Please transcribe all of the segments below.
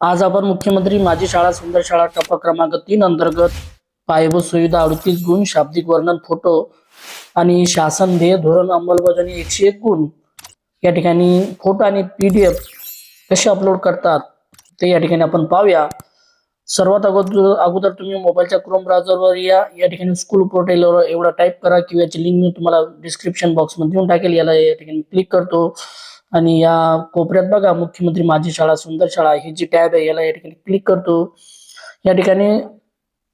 आज आपण मुख्यमंत्री माझी शाळा सुंदर शाळा टप्पा क्रमांक तीन अंतर्गत पायाभूत सुविधा अडतीस गुण शाब्दिक वर्णन फोटो आणि शासन ध्येय धोरण अंमलबजावणी एकशे एक गुण या ठिकाणी फोटो आणि पी डी एफ कसे अपलोड करतात ते या ठिकाणी आपण पाहूया. सर्वात अगोदर अगोदर तुम्ही मोबाईलच्या क्रोम ब्राउझरवर या. या ठिकाणी स्कूल पोर्टलवर एवढा टाईप करा किंवा याची लिंक मी तुम्हाला डिस्क्रिप्शन बॉक्समध्ये देऊन टाकेल. याला या ठिकाणी क्लिक करतो. आणि या कोपऱ्यात बघा मुख्यमंत्री माझी शाळा सुंदर शाळा ही जी टॅब आहे याला या ठिकाणी क्लिक करतो. या ठिकाणी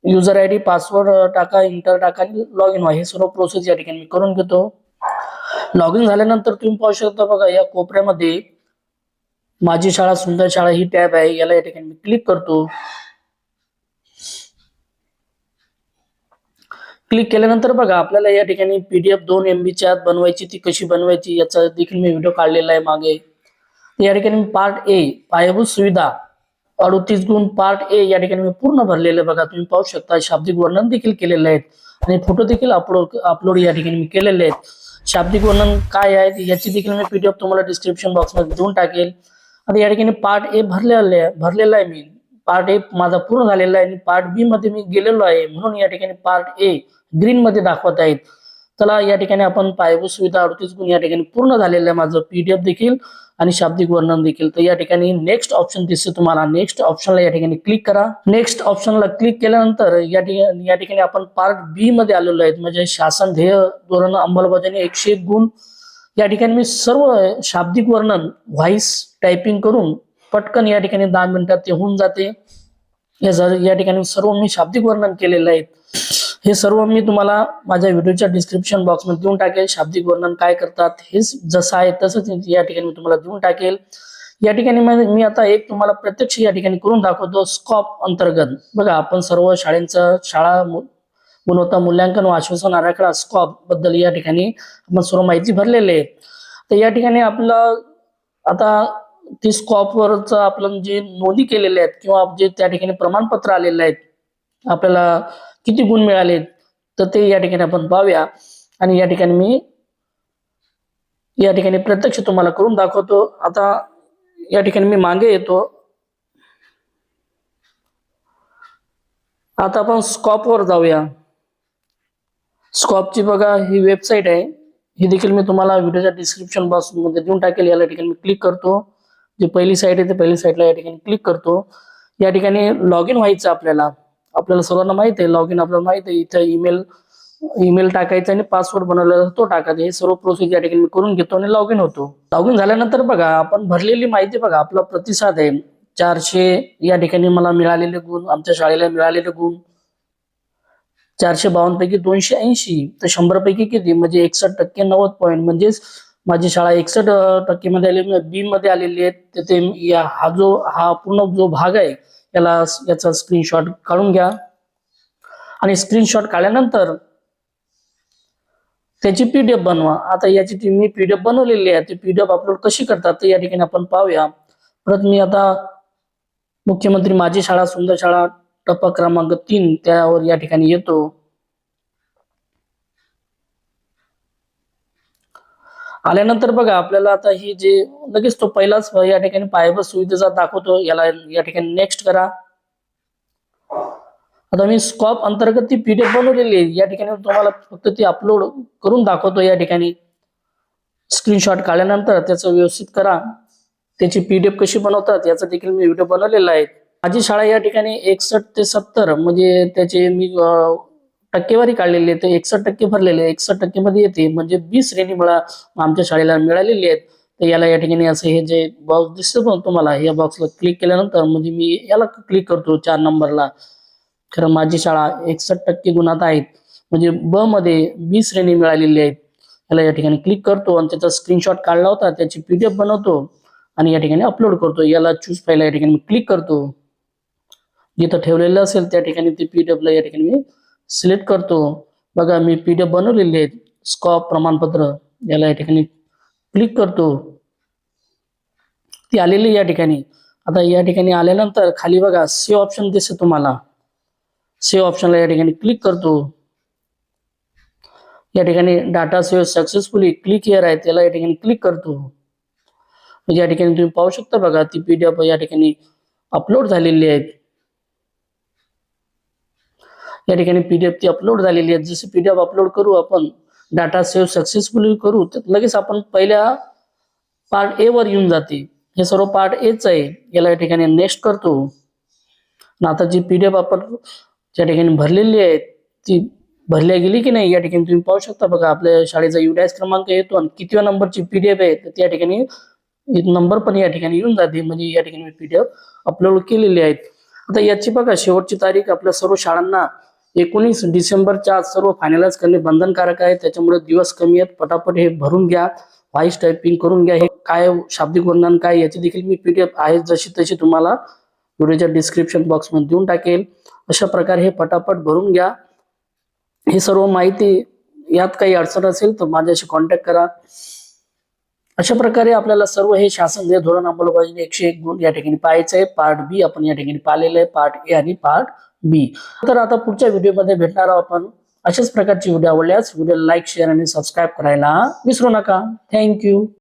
युजर आय डी पासवर्ड टाका इंटर टाका आणि लॉग इन व्हा. हे सर्व प्रोसेस या ठिकाणी मी करून घेतो. लॉग इन झाल्यानंतर तुम्ही पाहू शकता बघा या कोपऱ्यामध्ये माझी शाळा सुंदर शाळा ही टॅब आहे याला या ठिकाणी मी क्लिक करतो. क्लिक केल्यानंतर बघा आपल्याला या ठिकाणी पीडीएफ दोन एम बीच्या आत बनवायची ती कशी बनवायची याचा देखील मी व्हिडिओ काढलेला आहे मागे. या ठिकाणी पार्ट ए पायाभूत सुविधा अडतीस गुण पार्ट ए या ठिकाणी मी पूर्ण भरलेलं आहे बघा. तुम्ही पाहू शकता शाब्दिक वर्णन देखील केलेले आहेत आणि फोटो देखील अपलोड अपलोड या ठिकाणी मी केलेले आहेत. शाब्दिक वर्णन काय आहे याची देखील मी पीडीएफ तुम्हाला डिस्क्रिप्शन बॉक्समध्ये देऊन टाकेल. आता या ठिकाणी पार्ट ए भरलेला आहे भरलेला आहे मी. पार्ट ए माझा पूर्ण झालेला आहे आणि पार्ट बी मध्ये मी गेलेलो आहे. म्हणून या ठिकाणी पार्ट ए ग्रीन मध्ये दाखवत आहेत. चला या ठिकाणी आपण पायाभूत सुविधा अडतीस गुण या ठिकाणी पूर्ण झालेलं आहे माझं पीडीएफ देखील आणि शाब्दिक वर्णन देखील. तर या ठिकाणी नेक्स्ट ऑप्शन दिसते तुम्हाला. नेक्स्ट ऑप्शनला या ठिकाणी क्लिक करा. नेक्स्ट ऑप्शनला क्लिक केल्यानंतर या ठिकाणी या ठिकाणी आपण पार्ट बी मध्ये आलेलो आहेत. म्हणजे शासन ध्येय धोरण अंमलबजावणी एकशे एक गुण. या ठिकाणी मी सर्व शाब्दिक वर्णन व्हॉइस टायपिंग करून पटकन या ठिकाणी दहा मिनिटात ते होऊन जाते. या जर या ठिकाणी सर्व मी शाब्दिक वर्णन केलेलं आहे. हे सर्व मी तुम्हाला माझ्या व्हिडिओच्या डिस्क्रिप्शन बॉक्समध्ये देऊन टाकेल. शाब्दिक वर्णन काय करतात हेच जसं आहे तसंच या ठिकाणी मी तुम्हाला देऊन टाकेल. या ठिकाणी मी आता एक तुम्हाला प्रत्यक्ष या ठिकाणी करून दाखवतो. स्कॉप अंतर्गत. बघा आपण सर्व शाळेंचं शाळा गुणवत्ता मूल्यांकन व आश्वासन आराखडा स्कॉपबद्दल या ठिकाणी आपण सर्व माहिती भरलेली आहे. तर या ठिकाणी आपलं आता ती स्कॉपवरच आपण जे नोंदी केलेल्या आहेत किंवा जे त्या ठिकाणी प्रमाणपत्र आलेले आहेत आपल्याला किती गुण मिळाले तर ते या ठिकाणी आपण पाहूया. आणि या ठिकाणी मी या ठिकाणी प्रत्यक्ष तुम्हाला करून दाखवतो. आता या ठिकाणी मी मागे येतो. आता आपण स्कॉपवर जाऊया. स्कॉपची बघा ही वेबसाईट आहे. ही देखील मी तुम्हाला व्हिडिओच्या डिस्क्रिप्शन बॉक्समध्ये देऊन टाकेल. याला ठिकाणी मी क्लिक करतो. जी पहिली साईट आहे ते पहिली साईटला या ठिकाणी क्लिक करतो. या ठिकाणी लॉग इन व्हायचं आपल्याला. आपल्याला सर्वांना माहीत आहे लॉग इन आपल्याला माहीत आहे. इथं ईमेल ईमेल टाकायचा आणि पासवर्ड बनवलेला तो टाकायचा हे सर्व प्रोसेस या ठिकाणी मी करून घेतो आणि लॉग इन होतो. लॉग इन झाल्यानंतर बघा आपण भरलेली माहिती बघा. आपला प्रतिसाद आहे. चारशे या ठिकाणी मला मिळालेले गुण आमच्या शाळेला मिळालेले गुण. चारशे बावन्न पैकी दोनशे ऐंशी. तर शंभर पैकी किती? म्हणजे एकसष्ट टक्के नव्वद पॉईंट म्हणजेच माझी शाळा एकसष्ट टक्के मध्ये आलेली बी मध्ये आलेली आहे. तेथे या हा जो हा पूर्ण जो भाग आहे याला याचा स्क्रीनशॉट काढून घ्या. आणि स्क्रीनशॉट काढल्यानंतर त्याची पीडीएफ बनवा. आता याची ती मी पीडीएफ बनवलेली आहे ती पीडीएफ अपलोड कशी करतात ते या ठिकाणी आपण पाहूया. परत मी आता मुख्यमंत्री माझी शाळा सुंदर शाळा टप्पा क्रमांक तीन त्यावर या ठिकाणी येतो. आल्यानंतर बघा आपल्याला आता ही जे लगेच तो पहिलाच या ठिकाणी पायाभूत सुविधेचा दाखवतो याला या ठिकाणी नेक्स्ट करा. आता मी स्कॉप अंतर्गत ती पीडीएफ बनवलेली आहे. या ठिकाणी तुम्हाला फक्त ती अपलोड करून दाखवतो या ठिकाणी. स्क्रीनशॉट काढल्यानंतर त्याचं व्यवस्थित करा. त्याची पीडीएफ कशी बनवतात याचा देखील मी व्हिडिओ बनवलेला आहे. माझी शाळा या ठिकाणी एकसष्ट ते सत्तर म्हणजे त्याचे मी टक्केवारी काढलेली आहे. ते एकसष्ट टक्के भरलेले आहे. एकसष्ट टक्के मध्ये येते. म्हणजे बी श्रेणी मला आमच्या शाळेला मिळालेली आहेत. तर याला या ठिकाणी असं हे जे बॉक्स दिसतो पण तुम्हाला या बॉक्सला क्लिक केल्यानंतर म्हणजे मी याला क्लिक करतो चार नंबरला खरं माझी शाळा एकसष्ट टक्के गुणात आहेत. म्हणजे ब मध्ये बी श्रेणी मिळालेली आहेत. याला या ठिकाणी क्लिक करतो आणि त्याचा स्क्रीनशॉट काढला होता. त्याची पीडीएफ बनवतो आणि या ठिकाणी अपलोड करतो. याला चूज फाईल या ठिकाणी मी क्लिक करतो. जिथं ठेवलेलं असेल त्या ठिकाणी ते पीडीएफ ला या ठिकाणी मी सिलेक्ट करतो. बघा मी पी डी एफ बनवलेली आहेत. स्कॉप प्रमाणपत्र याला या ठिकाणी क्लिक करतो. ती आलेली आहे या ठिकाणी. आता या ठिकाणी आल्यानंतर खाली बघा सेव्ह ऑप्शन दिसते तुम्हाला. सेव्ह ऑप्शनला या ठिकाणी क्लिक करतो. या ठिकाणी data save successfully click here आहे त्याला या ठिकाणी क्लिक करतो. म्हणजे या ठिकाणी तुम्ही पाहू शकता बघा ती पीडीएफ या ठिकाणी अपलोड झालेली आहेत या ठिकाणी पीडीएफ ती अपलोड झालेली आहे जसं पीडीएफ अपलोड करू आपण डाटा सेव्ह सक्सेसफुली करू तर लगेच आपण पहिल्या पार्ट ए वर येऊन जाते. हे सर्व पार्ट एच आहे. याला या ठिकाणी नेक्स्ट करतो. आता जी पीडीएफ आपण ज्या ठिकाणी भरलेली आहे ती भरल्या गेली की नाही या ठिकाणी तुम्ही पाहू शकता. बघा आपल्या शाळेचा युडॅस क्रमांक येतो आणि कितव्या नंबरची पीडीएफ आहे तर त्या ठिकाणी नंबर पण या ठिकाणी येऊन जाते. म्हणजे या ठिकाणी पीडीएफ अपलोड केलेली आहेत. आता याची बघा शेवटची तारीख आपल्या सर्व शाळांना एकोणीस डिसेंबरच्या आज सर्व फायनलाइज करणे बंधनकारक आहे. त्याच्यामुळे दिवस कमी आहेत. पटापट हे भरून घ्या. व्हॉइस टायपिंग करून घ्या. हे काय शाब्दिक वर्णन काय याची देखील मी पीडीएफ आहे. जशी तशी तुम्हाला व्हिडिओच्या डिस्क्रिप्शन बॉक्समध्ये देऊन टाकेल. अशा प्रकारे हे पटापट भरून घ्या. ही सर्व माहिती यात काही अडचण असेल तर माझ्याशी कॉन्टॅक्ट करा. अशा प्रकारे आपल्याला सर्व हे शासन जे धोरण अंमलबजावणी एकशे एक गुण या ठिकाणी पाहायचं आहे पार्ट बी आपण या ठिकाणी पाहिलेलं आहे. पार्ट ए आणि पार्ट बी. तर आता पुढच्या व्हिडिओमध्ये भेटणार आहोत आपण. अशाच प्रकारची व्हिडिओ आवडल्यास व्हिडिओ लाईक शेअर आणि सबस्क्राईब करायला विसरू नका. थँक्यू